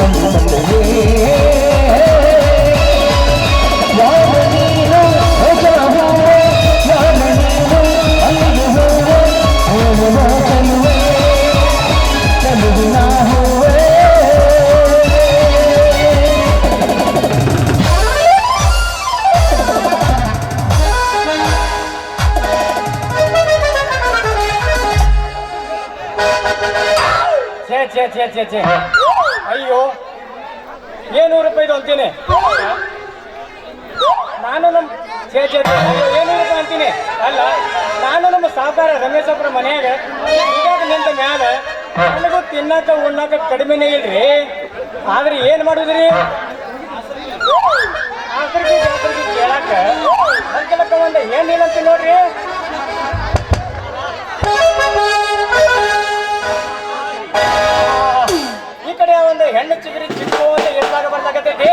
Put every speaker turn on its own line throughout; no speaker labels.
come, come. ಏ, ನೂರು ರೂಪಾಯಿ ಅಂತೀನಿ. ನಾನು ನಮ್ಮ ಏನು ರೂಪಾಯಿ ಅಂತೀನಿ. ಅಲ್ಲ, ನಾನು ನಮ್ಮ ಸಹಕಾರ ರಮೇಶ್ ಅವ್ರ ಮನೆಯಾಗ ನಿಂತ ಮ್ಯಾಲ ನನಗೂ ತಿನ್ನಾಕ, ಉಣ್ಣಾಕ ಕಡಿಮೆನೇ ಇಲ್ರಿ. ಆದ್ರೆ ಏನು ಮಾಡುದ್ರಿ? ಕೇಳಾಕ ಅಂಕಲಕ್ಕ ಒಂದು ಏನಿಲ್ಲ ಅಂತ ನೋಡ್ರಿ. Thank you. ಹೆಣ್ಣು ಚಿಗುರಿ ಚಿಕ್ಕ
ಇರ್ಲಾಗ ಬರ್ಲಾಗತ್ತೈತಿ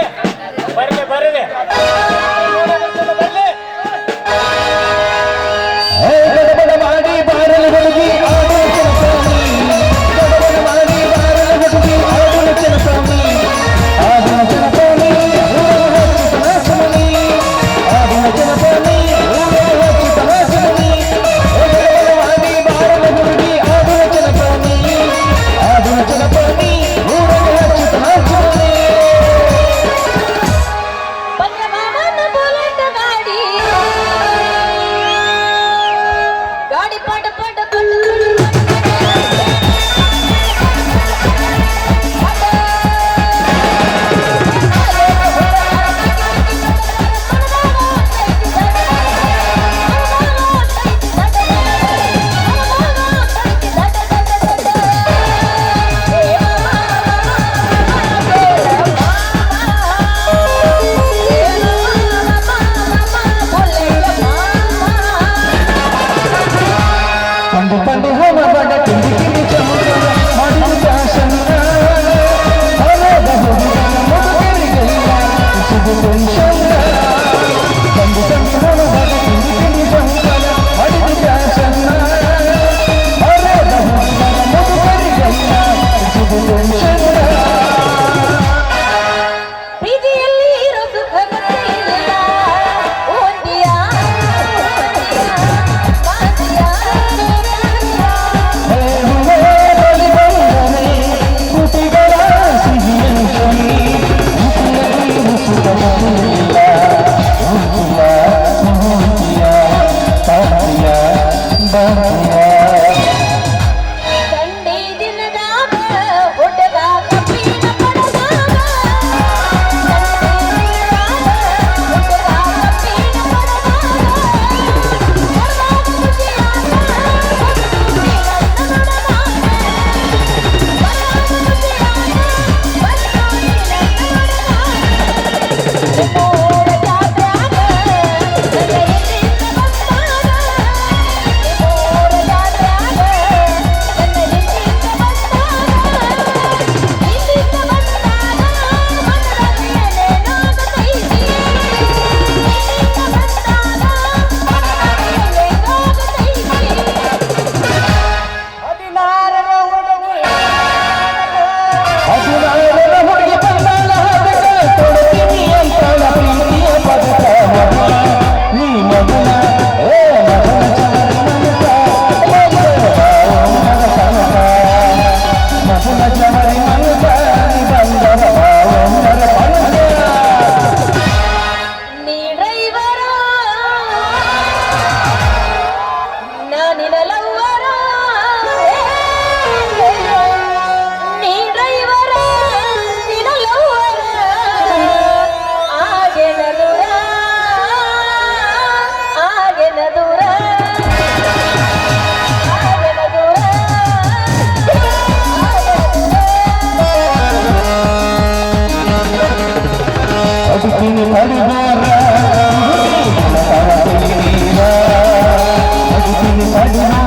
Thank
you.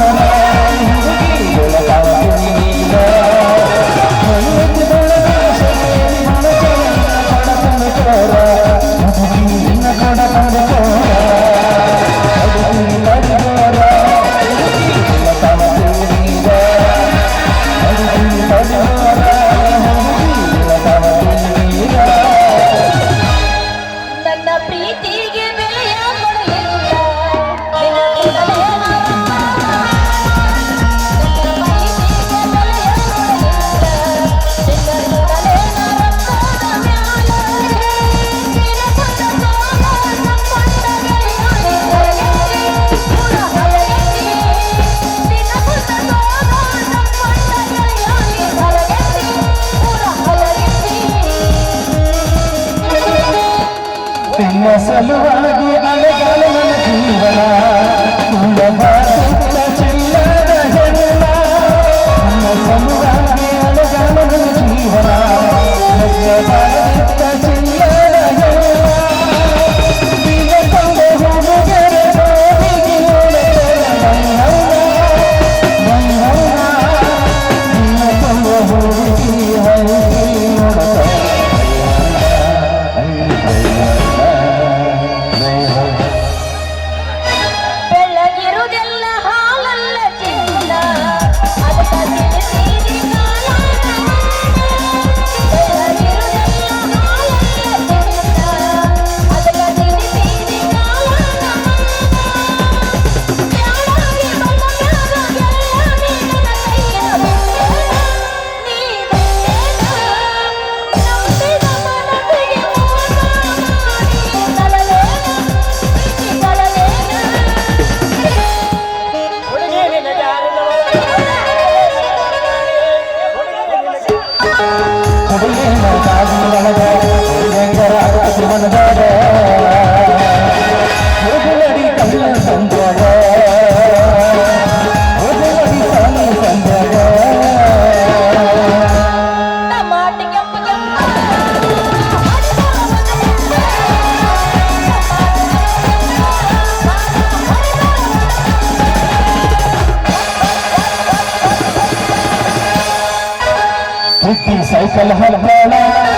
ನಿನಗೆ
ಹುಟ್ಟಿ ಸೈಕಲ್ ಹಲ್ಲಾಳ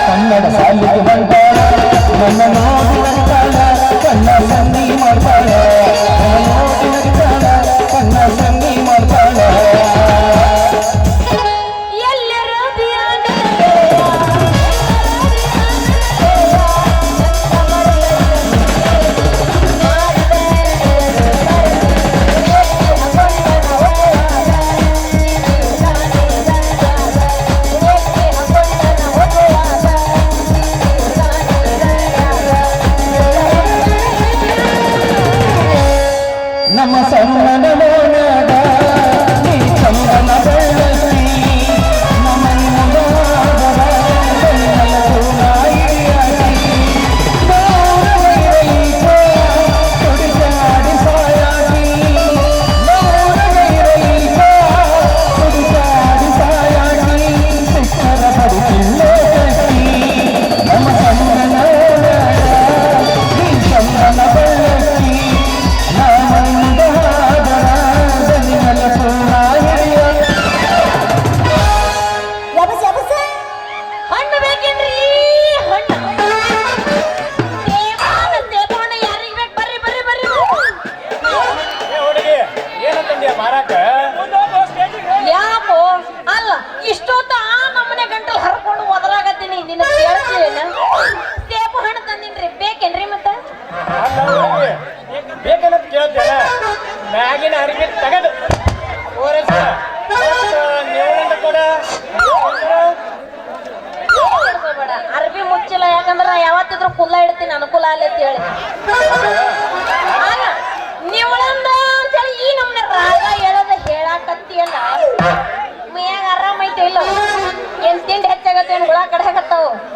ಕನ್ನಡ ಸಾಲಿಗೆ ಬಂದಾಳ ನನ್ನ ನೋಡಿ ನಗ್ತಾಳ ಕಣ್ಣ ಸನ್ನಿ ಮಾಡ್ತಾಳ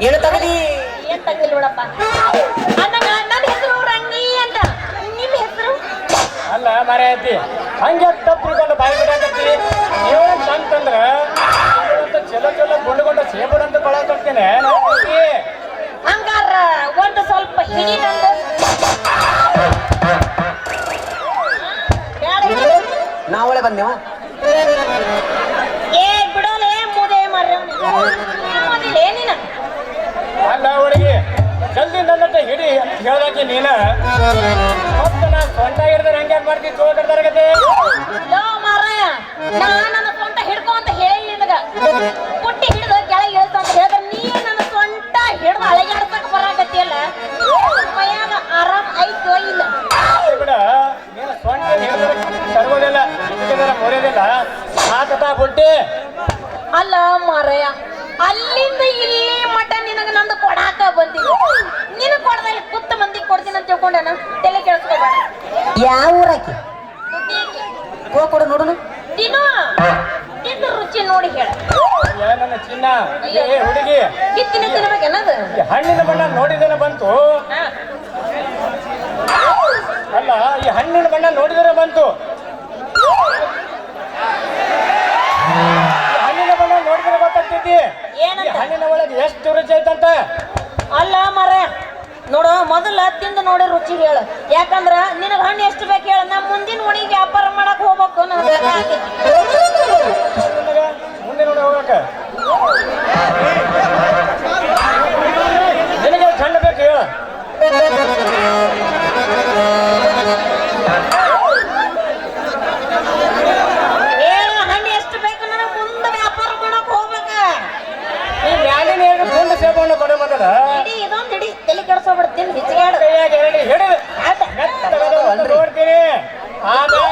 ಏನು
ತಗದಿ
ಏನ್ ತಗ್ಗಿಲ್ಲ ನೋಡಪ್ಪ? ನನ್ನ ಹೆಸರು ರಂಗಿ ಅಂತ. ಹೆಸರು?
ಅಲ್ಲ ಮರ ಐತಿ ಹಂಗೆ ತಪ್ಪು ತಿಳ್ಕೊಂಡು ಬಾಯಿ ಬಿಡಾಕತ್ತಿ ನೀವು ಅಂತಂದ್ರೆ ಚಲ ಚಲೋ ಗುಂಡು ಗುಂಡುಗೊಂಡ ಸೇಬುಡ್ ಅಂತ ಕೊಳಕತ್ತೇನೆ
ಹಂಗಾರ ಒಂದು ಸ್ವಲ್ಪ ಹಿಡಿ ನಂದು. ಬ್ಯಾಡ ಹಿಡಿ.
ನಾವಳೆ ಬಂದೇವ
ಏ ಬಿಡೋಲೆ ಮುದೆ ಮರ್ರ.
ಹುಡುಗಿ ಜಲ್ದಿ ನನ್ನ ಹಿಡಿ ಅಂತ ಹೇಳ್ದಾಕೆ ನೀನ? ಮತ್ತ ನಾ ಸೊಂಟ ಹಿಡಿದ್ರೆ ಹಂಗೆ ಮಾಡ್ತಿ? ತೋಟದಾರಗತ್ತೆ
ಲೋ ಮಾರಾಯ ನಾ ನನ್ನ ಸೊಂಟ ಹಿಡ್ಕೊ ಅಂತ ಹೇಳಿ ನಿನಗ. ಪುಟ್ಟಿ ಹಿಡಿದು ಕೆಳಗೆ ಇಳಿಸ ಅಂತ ಹೇಳಿದ್ರೆ ನೀ ನನ್ನ ಸೊಂಟ ಹಿಡ್ದು ಅಳಗ್ಯಾಡ್ಸಕ್ ಬರಾಕತ್ತಿಯಲ್ಲ ಮಯಾನ ಆರಾಮ್ ಐತೋ ಇಲ್ಲ?
ಬಿಡ. ನೀನು ಸೊಂಟ ಹಿಡಿದ್ರೆ ತರ್ಗೋದಿಲ್ಲ ಇದಕ್ಕೆಲ್ಲ ಆ ಕಥಾ ಬುಟ್ಟಿ
ಅಲ್ಲ ಮಾರಾಯ ಅಲ್ಲಿಂದ ಇಲ್ಲಿ ಮಠ ನಿನಗ ನಂದು ಕೊಡಾಕ ಬಂದಿನಿ ನಿನ ಕೊಡದಲ್ಲಿ ಕುತ್ತ ಮಂದಿ ಕೊಡ್ತೀನಿ ಅಂತ ತಿಳ್ಕೊಂಡೇನ ತಲೆ ಕೆಡಿಸ್ಕೋಬೇಡ.
ಯಾವ ಊರಾಕಿ ಕೋ ಕೊಡು ನೋಡುನು
ತಿನ್ನು. ತಿಂದು ರುಚಿ ನೋಡಿ ಹೇಳ.
ನನ್ನ ಚಿನ್ನ. ಏ ಹುಡುಗಿ.
ಕಿತ್ತಿನ ತಿನ್ಬೇಕೇನದು
ಈ ಹಣ್ಣಿನ ಬಣ್ಣ ನೋಡಿದೇನ ಬಂತು. ಅಲ್ಲ ಈ ಹಣ್ಣಿನ ಬಣ್ಣ ನೋಡಿದರೆ ಬಂತು. ಹಣ್ಣಿನ ಬಣ್ಣ ನೋಡಿದ್ರೆ ಗೊತ್ತಾಗ್ತೈತಿ ಹಣ್ಣಿನ ಒಳಗೆ ಎಷ್ಟು ರುಚಿ ಐತಂತ?
ಅಲ್ಲ ಮರ ನೋಡು, ಮೊದಲ ತಿಂದು ನೋಡಿ ರುಚಿ ಹೇಳು. ಯಾಕಂದ್ರ ನಿನಗ ಹಣ್ಣು ಎಷ್ಟು ಬೇಕು ಹೇಳ. ನಾ ಮುಂದಿನ ಉಣಿಗೆ ವ್ಯಾಪಾರ ಮಾಡಕ್ ಹೋಗ್ಬೇಕು ನನಗೆ
ಹೆಚ್ಚಿಗೆ ಹೇಳಿ. ಹಿಡಿದು ನೋಡ್ತೀನಿ ಆಮೇಲೆ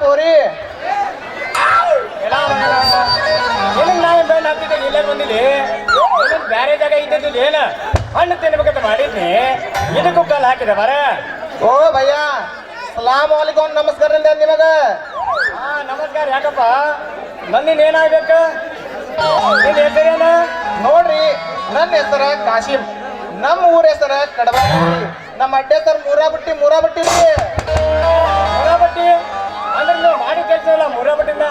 ಪೋರಿ
ಇಲ್ಲೇ ನಿನಗೆ ಬೇರೆ ಜಾಗ ಇದ್ದದ್ದು ಏನ ಹಣ್ಣು ತಿನ್ಬೇಕಂತ ಮಾಡಿದ್ನಿ ಇದಕ್ಕೂ ಕಾಲ ಹಾಕಿದೆ ಬರ
ಓ ಭಯ್ಯ ಸಲಾಮ್ ವಾಲಿಕುಮ್ ನಮಸ್ಕಾರ ಅಂದೆ ನಿಮಗ
ನಮಸ್ಕಾರ ಯಾಕಪ್ಪ ನಂದಿನ ಏನಾಗ್ಬೇಕ ನಿನ್ನ ಹೆಸರೇನ
ನೋಡ್ರಿ ನನ್ನ ಹೆಸರ ಕಾಶಿಂ ನಮ್ಮ ಊರ ಹೆಸರ ಕಡಬ ನಮ್ಮ ಅಡ್ಡ ಹೆಸರು ಮೂರಾಬಟ್ಟಿ ಮೂರಾಬಟ್ಟಿ ಮೂರಾ
ಮುರಾಬಟ್ಟಿ ಅಂದ್ರೆ ನೀವು ಮಾಡಿ ಕೆಲಸ ಇಲ್ಲ ಮುರಾಬಟ್ಟಿನ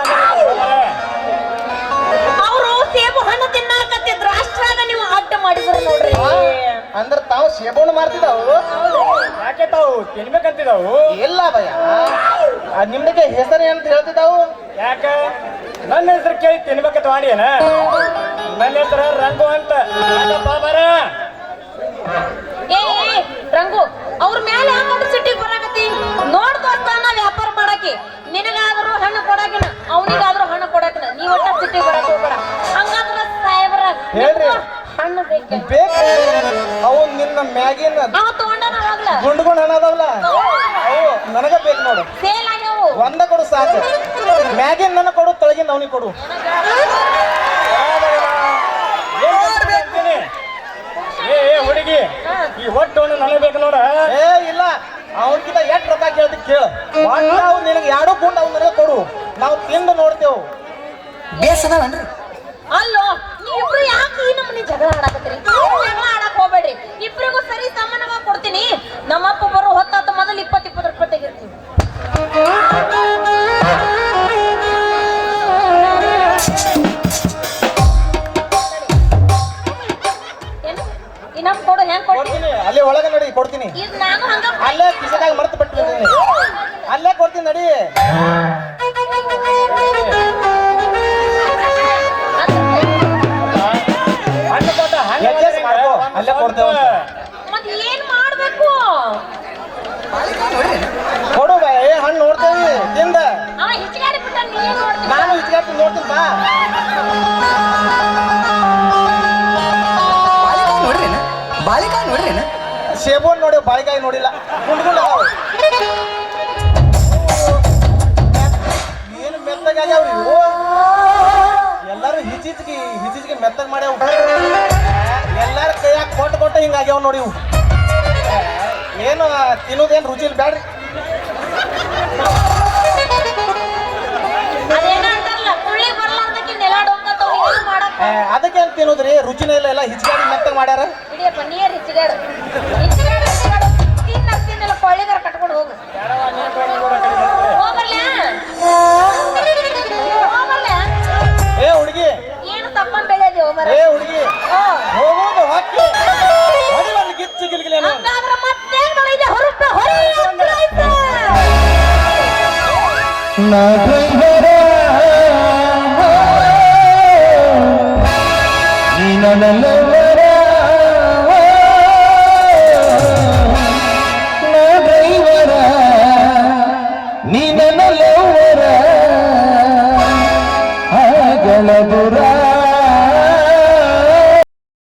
ಅವರು ಸೇಬು ಹಣ್ಣು ತಿನ್ನಾಕತ್ತಿದ್ರು ಅಷ್ಟ್ರಾಗ ನೀವು ಅಡ್ಡ ಮಾಡಿದ್ರು ನೋಡ್ರಿ.
ಅಂದ್ರೆ ತಾವು ಸೇಬಣ್ಣು ಮಾರ್ತಿದಾವು
ಯಾಕೆ ತಾವು ತಿನ್ಬೇಕಂತಿದಾವು
ಇಲ್ಲ ಭಯ ನಿಮ್ದಕ್ಕೆ ಹೆಸರು ಏನಂತ ಹೇಳ್ತಿದ್ದಾವು?
ಯಾಕ? ನನ್ನ ಹೆಸರು ಕೇಳಿ ತಿನ್ಬೇಕಂತ ಮಾಡ್ಯಾನ ನನ್ನ ಹೆಸರು ರಂಗು ಅಂತ. ಬರ.
ಏ ರಂಗು ಅವ್ರ ಮೇಲೆ ಸಿಟ್ಟಿಗೆ ಬರಾಕತ್ತಿ? ನೋಡ್ ದೋಸ್ತ ನಾ ವ್ಯಾಪಾರ ಮಾಡಾಕಿ ನಿನಗಾದ್ರೂ ಹಣ್ಣು ಕೊಡಕಿನ ಅವನಿಗಾದ್ರೂ ಹಣ್ಣು ಕೊಡಕಿನ ನೀ ಒಟ್ಟ ಬರಾಕ್ ಹೋಗ್ಬೇಡ. ಹಂಗಾದ್ರ ಸಾಹೇಬ್ರ
ಹೇಳ್ರಿ.
ನಿಮ್ಗೂ ಹಣ್ಣು ಬೇಕು?
ಬೇಕು ಅವು ನಿನ್ನ ಮ್ಯಾಗಿನ
ಅವ ತಗೊಂಡನ ಅವಾಗ್ಲ.
ಗುಂಡ್ ಗುಂಡ್ ಹಣ ಅದಾವಲ್ಲ ಅವು ನನಗ ಬೇಕು ನೋಡು.
ಸೇಲ್ ಆಗ್ಯಾವು.
ಒಂದ ಕೊಡು ಸಾಕು. ಮ್ಯಾಗಿನ ನನಗೆ ಕೊಡು ತಳಗಿನ ಅವನಿಗೆ ಕೊಡು.
ಏ ಏ ಹುಡುಗಿ. ಈ ಹೊಟ್ಟು ಹಣ್ಣು ನನಗೆ ಬೇಕು ನೋಡ.
ಏ ಇಲ್ಲ. ಅವನ್ಕಿಂತ ಎಷ್ಟು ರೊಕ್ಕ ಕೇಳ್ತಿ ಕೇಳು. ಒಟ್ಟು ನಿನಗೆ ಎರಡು ಗುಂಡ ಅವ್ನ ನನಗೆ ಕೊಡು. ನಾವು ತಿಂದು ನೋಡ್ತೇವು.
ಬೇಸ್ ಅದಾವನ್ರಿ
ಅಲ್ಲೋ ನೀವಿಬ್ರು ಯಾಕೆ ಈ ನಮ್ಮನೆ ಜಗಳ ಆಡಕತ್ತೀರಿ? ಜಗಳ ಆಡಕ್ ಹೋಗ್ಬೇಡ್ರಿ. ಇಬ್ರಿಗೂ ಸರಿ ಸಮಾನವಾಗಿ ಕೊಡ್ತೀನಿ. ನಮ್ಮಪ್ಪ ಬರೋ ಹೊತ್ತಾತ ಮೊದಲು ಇಪ್ಪತ್ತು ಇಪ್ಪತ್ತು ರೂಪಾಯಿ ತೆಗಿರ್ತೀವಿ ಕೊಡ್ತೀನಿ
ಅಲ್ಲೇ ಒಳಗೆ ನಡಿ ಕೊಡ್ತೀನಿ.
ಇದು ನಾನು ಹಂಗ
ಅಲ್ಲೇ ಕಿಸದಾಗ ಮರ್ತು ಬಿಟ್ಟು ಅಲ್ಲೇ ಕೊಡ್ತೀನಿ ನಡಿ.
ಹಣ್ಣು ಕೊಟ್ಟ ಹಣ್ಣು
Adjust ಮಾಡ್ಕೋ, ಅಲ್ಲೇ ಕೊಡ್ತೇವೆ ಅಂತ.
ಮತ್ತೆ ಏನ್ ಮಾಡ್ಬೇಕು?
ಕೊಡು ಬಾ ಏ ಹಣ್ಣು ನೋಡ್ತೇವಿ ತಿಂದ.
ಅವ ಹಿಚ್ಕಾಡಿ ಬಿಟ್ಟ ನೀನ್ ನೋಡ್ತೀನಿ
ನಾನು ಇಚ್ಕಾಡ್ತಿ ನೋಡ್ತೀನಿ ಬಾ. ಸೇಬು ನೋಡಿ ಬಾಳಿಕಾಯಿ ನೋಡಿಲ್ಲ. ಕುಂಡ್ಕೊಂಡು ಏನು ಮೆತ್ತಗಾಗ್ಯಾವ್ರಿ ಇವು ಎಲ್ಲಾರು ಹಿಚಿಚ್ಗಿ ಹಿಚಿಚ್ಗಿ ಮೆತ್ತಗೆ ಮಾಡ್ಯಾವ. ಎಲ್ಲಾರು ಕೈಯಾಗ ಕೊಟ್ಟು ಕೊಟ್ಟು ಹಿಂಗಾಗ್ಯಾವ ನೋಡಿ ಇವು. ಏನು ತಿನ್ನೋದೇನು ರುಚಿ ಇಲ್ಲ ಬ್ಯಾಡ್ರಿ.
ಏನು
ಅದಕ್ಕೆ ಅಂತ ತಿನ್ನೋದ್ರಿ? ರುಚಿನೇ ಇಲ್ಲ ಎಲ್ಲ ಹಿಚ್ಕಾಡಿ ಮೆತ್ತಗೆ ಮಾಡ್ಯಾರ.
ನೀರ್ ಹಿಚ್ಗಾಡು ತಿನ್ನ ತಿನ್ನಲ್ಲ ಕೊಳ್ಳಿಗಾರ ಕಟ್ಕೊಂಡು ಹೋಗು. ಹೋಗಲ್ಲ ಹೋಗಲ್ಲ
ಏ ಹುಡುಗಿ.
ಏನು ತಪ್ಪನ್ ಬೆಳೆದಿ
ಏ ಹುಡುಗಿ. ಹೋಗೋದು ಗಿಚ್ಚಿ ಗಿಲ್ಗಿಲೇನು
ಹಂಗಾದ್ರ ಹೊರ